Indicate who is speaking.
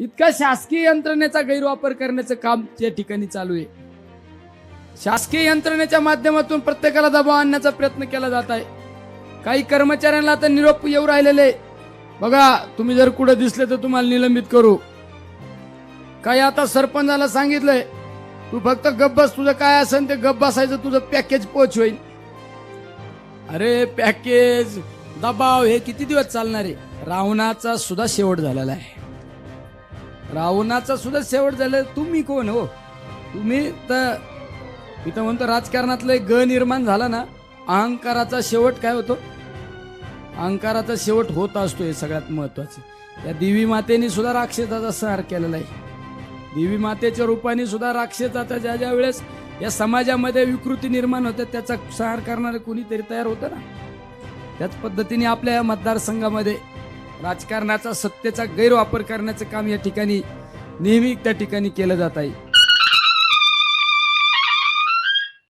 Speaker 1: इतका शासकीय यंत्रणेचा गैरवापर करण्याचं काम या ठिकाणी चालू आहे. शासकीय यंत्रणेच्या माध्यमातून प्रत्येकाला दबाव आणण्याचा प्रयत्न केला जात आहे. काही कर्मचाऱ्यांना आता निरोप येऊ राहिलेले बघा तुम्ही जर कुठं दिसले तर तुम्हाला निलंबित करू. काही आता सरपंचाला सांगितलंय तू फक्त गब्बस तुझं काय असेल ते गप बसायचं तुझं पॅकेज पोच होईल. अरे पॅकेज दबाव हे किती दिवस चालणार आहे? रावणाचा सुद्धा शेवट झालेला आहे. रावणाचा सुद्धा शेवट झाला. तुम्ही कोण हो? तुम्ही तर इथं म्हणतो राजकारणातलं एक ग निर्माण झाला ना अहंकाराचा शेवट काय होतो? अहंकाराचा शेवट होत असतो हे सगळ्यात महत्वाचं त्या देवी मातेने सुद्धा राक्षसाचा संहार केलेला आहे. देवी मातेच्या रूपाने सुद्धा राक्षसाचा ज्या ज्या वेळेस या समाजामध्ये विकृती निर्माण होते त्याचा संहार करणारे कोणीतरी तयार होतं ना? त्याच पद्धतीने आपल्या या मतदारसंघामध्ये राजकारणाचा सत्तेचा गैरवापर करण्याचं काम या ठिकाणी नेहमी त्या ठिकाणी केलं जात आहे.